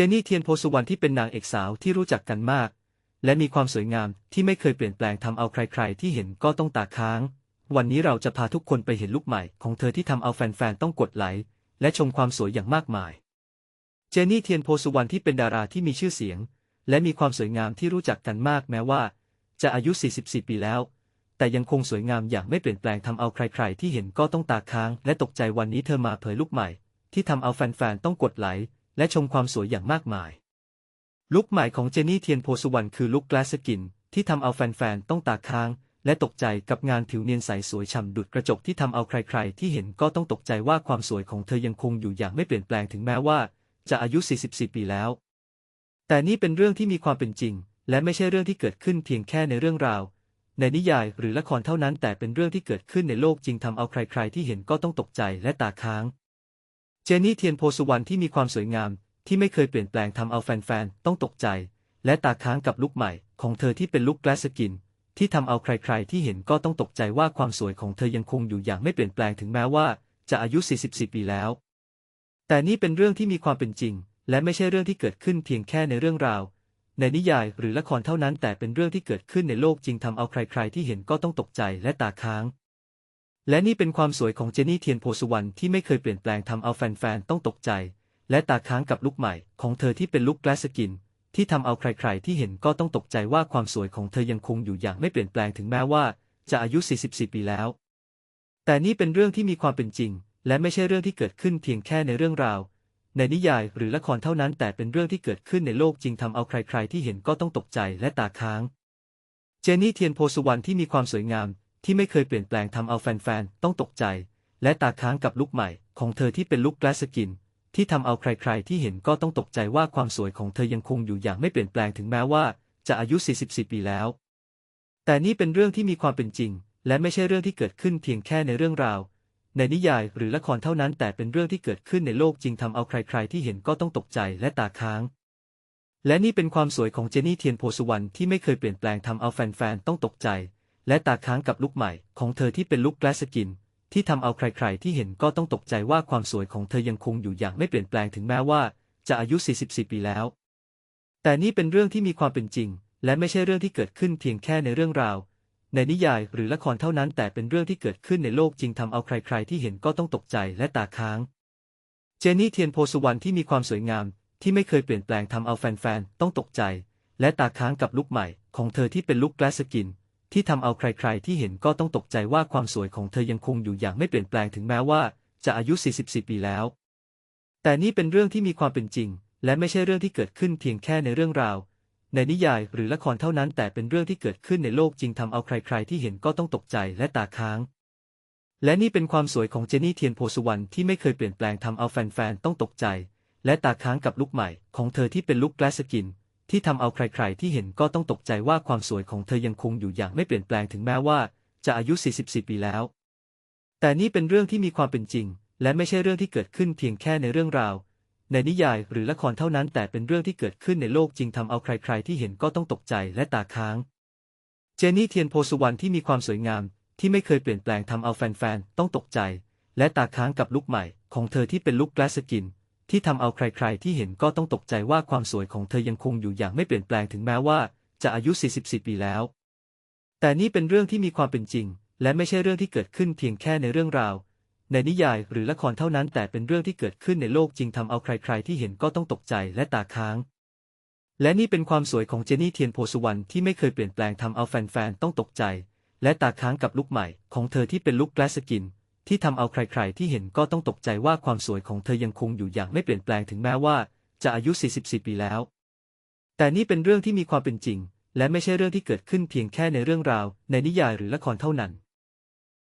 จนนี่เทียนโพสุวรรณที่เป็นนางเอกสาวที่รู้จักกันมาก และมีความสวยงามที่ไม่เคยเปลี่ยนแปลงทำเอาใครๆ ที่เห็นก็ต้องตาค้าง วันนี้เราจะพาทุกคนไปเห็นลุคใหม่ของเธอที่ทำเอาแฟนๆ ต้องกดไลค์และชมความสวยอย่างมากมาย เจนนี่เทียนโพสุวรรณที่เป็นดาราที่มีชื่อเสียง และมีความสวยงามที่รู้จักกันมากแม้ว่า จะอายุ 44 ปีแล้ว แต่ยังคงสวยงามอย่างไม่เปลี่ยนแปลงทำเอาใครๆ ที่เห็นก็ต้องตาค้าง และตกใจวันนี้เธอมาเผยลุคใหม่ ที่ทำเอาแฟนๆ ต้องกดไลค์ และชมความสวยอย่างมากมาย ลุคใหม่ของเจนนี่เทียนโพสุวรรณคือลุคแกลสกิน ที่ทำเอาแฟนๆ ต้องตาค้าง และตกใจกับงานผิวเนียนใสสวยฉ่ำดุดกระจกที่ทำเอาใครๆ ที่เห็นก็ต้องตกใจว่าความสวยของเธอยังคงอยู่อย่างไม่เปลี่ยนแปลงถึงแม้ว่า จะอายุ 44 ปีแล้ว แต่นี่เป็นเรื่องที่มีความเป็นจริง และไม่ใช่เรื่องที่เกิดขึ้นเพียงแค่ในเรื่องราวในนิยายหรือละครเท่านั้นแต่เป็นเรื่องที่เกิดขึ้นในโลกจริงทำเอาใครๆ ที่เห็นก็ต้องตกใจและตาค้าง เจนี่เทียนโพสุวรรณที่มีความสวยงาม ที่ไม่เคยเปลี่ยนแปลงทำเอาแฟนๆ ต้องตกใจ และตาค้างกับลุคใหม่ ของเธอที่เป็นลุคแกลสกิน ที่ทำเอาใครๆ ที่เห็นก็ต้องตกใจว่าความสวยของเธอยังคงอยู่อย่างไม่เปลี่ยนแปลงถึงแม้ว่า จะอายุ 44 ปีแล้ว แต่นี่เป็นเรื่องที่มีความเป็นจริง และไม่ใช่เรื่องที่เกิดขึ้นเพียงแค่ในเรื่องราว ในนิยายหรือละครเท่านั้นแต่เป็นเรื่องที่เกิดขึ้นในโลกจริงทำเอาใครๆ ที่เห็นก็ต้องตกใจและตาค้าง และนี่เป็นความสวยของเจนี่เทียนโพสุวรรณที่ไม่เคยเปลี่ยนแปลงทำเอาแฟนๆ ต้องตกใจ และตาค้างกับลุคใหม่ของเธอที่เป็นลุคแกลสกิน ที่ทำเอาใครๆ ที่เห็นก็ต้องตกใจว่าความสวยของเธอยังคงอยู่อย่างไม่เปลี่ยนแปลงถึงแม้ว่า จะอายุ 44 ปีแล้ว แต่นี่เป็นเรื่องที่มีความเป็นจริง และไม่ใช่เรื่องที่เกิดขึ้นเพียงแค่ในเรื่องราว ในนิยายหรือละครเท่านั้น แต่เป็นเรื่องที่เกิดขึ้นในโลกจริงทำเอาใครๆ ที่เห็นก็ต้องตกใจและตาค้าง เจนนี่เทียนโพสุวรรณที่มีความสวยงาม ที่ไม่เคยเปลี่ยนแปลงทำเอาแฟนๆ ต้องตกใจ และตาค้างกับลุคใหม่ ของเธอที่เป็นลุคแกลสกิน ที่ทำเอาใครๆ ที่เห็นก็ต้องตกใจว่าความสวยของเธอยังคงอยู่อย่างไม่เปลี่ยนแปลงถึงแม้ว่า จะอายุ 44 ปีแล้ว แต่นี่เป็นเรื่องที่มีความเป็นจริง และไม่ใช่เรื่องที่เกิดขึ้นเพียงแค่ในเรื่องราว ในนิยายหรือละครเท่านั้น แต่เป็นเรื่องที่เกิดขึ้นในโลกจริงทำเอาใคร ๆ ที่เห็นก็ต้องตกใจและตาค้างและนี่เป็นความสวยของเจนี่เทียนโพสุวรรณที่ไม่เคยเปลี่ยนแปลงทำเอาแฟนๆ ต้องตกใจ และตาค้างกับลุคใหม่ของเธอที่เป็นลุคแกลสกิน ที่ทำเอาใครๆ ที่เห็นก็ต้องตกใจว่าความสวยของเธอยังคงอยู่อย่างไม่เปลี่ยนแปลงถึงแม้ว่า จะอายุ 44 ปีแล้ว แต่นี่เป็นเรื่องที่มีความเป็นจริง และไม่ใช่เรื่องที่เกิดขึ้นเพียงแค่ในเรื่องราว ในนิยายหรือละครเท่านั้นแต่เป็นเรื่องที่เกิดขึ้นในโลกจริงทำเอาใครๆ ที่เห็นก็ต้องตกใจและตาค้าง เจนนี่เทียนโพสุวรรณที่มีความสวยงามที่ไม่เคยเปลี่ยนแปลงทำเอาแฟนๆ ต้องตกใจ และตาค้างกับลุคใหม่ของเธอที่เป็นลุคแกลสกิน ที่ทำเอาใครๆที่เห็นก็ต้องตกใจว่าความสวยของเธอยังคงอยู่อย่างไม่เปลี่ยนแปลงถึงแม้ว่า จะอายุ 44 ปีแล้ว แต่นี่เป็นเรื่องที่มีความเป็นจริง และไม่ใช่เรื่องที่เกิดขึ้นเพียงแค่ในเรื่องราว ในนิยายหรือละครเท่านั้นแต่เป็นเรื่องที่เกิดขึ้นในโลกจริงทำเอาใครๆที่เห็นก็ต้องตกใจและตาค้าง และนี่เป็นความสวยของเจนี่เทียนโพสุวรรณที่ไม่เคยเปลี่ยนแปลงทำเอาแฟนๆต้องตกใจ และตาค้างกับลุคใหม่ของเธอที่เป็นลุคแกลสกิน ที่ทำเอาใครๆ ที่เห็นก็ต้องตกใจว่าความสวยของเธอยังคงอยู่อย่างไม่เปลี่ยนแปลงถึงแม้ว่า จะอายุ 44 ปีแล้ว แต่นี่เป็นเรื่องที่มีความเป็นจริง และไม่ใช่เรื่องที่เกิดขึ้นเพียงแค่ในเรื่องราว ในนิยายหรือละครเท่านั้น แต่เป็นเรื่องที่เกิดขึ้นในโลกจริงทำเอาใครๆ ที่เห็นก็ต้องตกใจและตาค้าง เจนนี่เทียนโพสุวรรณที่มีความสวยงาม ที่ไม่เคยเปลี่ยนแปลงทำเอาแฟนๆ ต้องตกใจ และตาค้างกับลุคใหม่ ของเธอที่เป็นลุคแกลสกิน ที่ทำเอาใครๆที่เห็นก็ต้องตกใจว่าความสวยของเธอยังคงอยู่อย่างไม่เปลี่ยนแปลงถึงแม้ว่า จะอายุ 44 ปีแล้ว แต่นี่เป็นเรื่องที่มีความเป็นจริง และไม่ใช่เรื่องที่เกิดขึ้นเพียงแค่ในเรื่องราว ในนิยายหรือละครเท่านั้นแต่เป็นเรื่องที่เกิดขึ้นในโลกจริงทำเอาใครๆที่เห็นก็ต้องตกใจและตาค้าง และนี่เป็นความสวยของเจนี่เทียนโพสุวรรณที่ไม่เคยเปลี่ยนแปลงทำเอาแฟนๆต้องตกใจ และตาค้างกับลุคใหม่ของเธอที่เป็นลุคแกลสกิน ที่ทำเอาใครๆ ที่เห็นก็ต้องตกใจว่าความสวยของเธอยังคงอยู่อย่างไม่เปลี่ยนแปลงถึงแม้ว่า จะอายุ 44 ปีแล้ว แต่นี่เป็นเรื่องที่มีความเป็นจริง และไม่ใช่เรื่องที่เกิดขึ้นเพียงแค่ในเรื่องราว ในนิยายหรือละครเท่านั้น